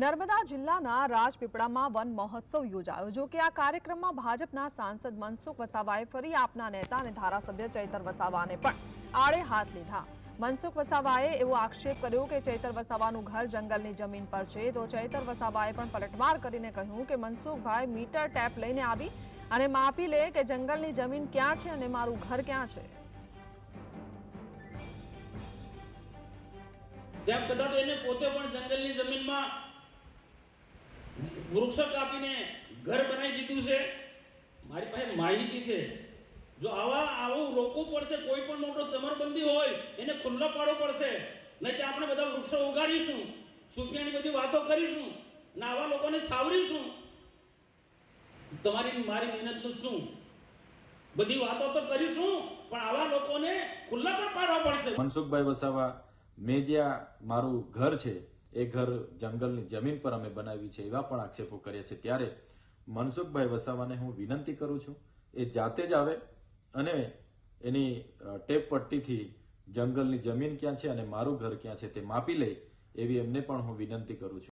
નર્મદા જિલ્લાના રાજપીપળામાં વન મહોત્સવ યોજાયો, જો કે આ કાર્યક્રમમાં ભાજપના સાંસદ મનસુખ વસાવાએ ફરી આપના નેતા અને ધારાસભ્ય ચૈતર વસાવાને પણ આડે હાથ લીધા. મનસુખ વસાવાએ એવો આક્ષેપ કર્યો કે ચૈતર વસાવાનું ઘર જંગલની જમીન પર છે, તો ચૈતર વસાવાએ પણ પલટવાર કરીને કહ્યું કે મનસુખભાઈ મીટર ટેપ લઈને આવી અને માપી લે કે જંગલની જમીન ક્યાં છે અને મારું ઘર ક્યાં છે. જેમ કદાચ એને પોતે પણ જંગલની જમીનમાં વૃક્ષો કાપીને ઘર બનાવી દીધું છે. મારી પાસે માહિતી છે. જો આવા આવું રોકવું પડશે, કોઈ પણ મોટો ચમરબંધી હોય, એને ખુલ્લો પાડવો પડશે. નહીં કે આપણે બધા વૃક્ષો ઉગાડીશું સુફિયાની બધી વાતો કરીશું, ને આવા લોકોને છાવરીશું. તમારી મારી મહેનતનું શું? બધી વાતો તો કરીશું, પણ આવા લોકોને ખુલ્લા પણ પાડવા પડશે. મનસુખભાઈ વસાવા, મેં જ્યાં મારું ઘર છે એ ઘર જંગલની જમીન પર અમે બનાવી છે, એવા પણ આક્ષેપો કર્યા છે. ત્યારે મનસુખભાઈ વસાવાને હું વિનંતી કરું છું, એ જાતે જ આવે અને એની ટેપ પટ્ટીથી જંગલની જમીન ક્યાં છે અને મારું ઘર ક્યાં છે તે માપી લે, એવી એમને પણ હું વિનંતી કરું છું.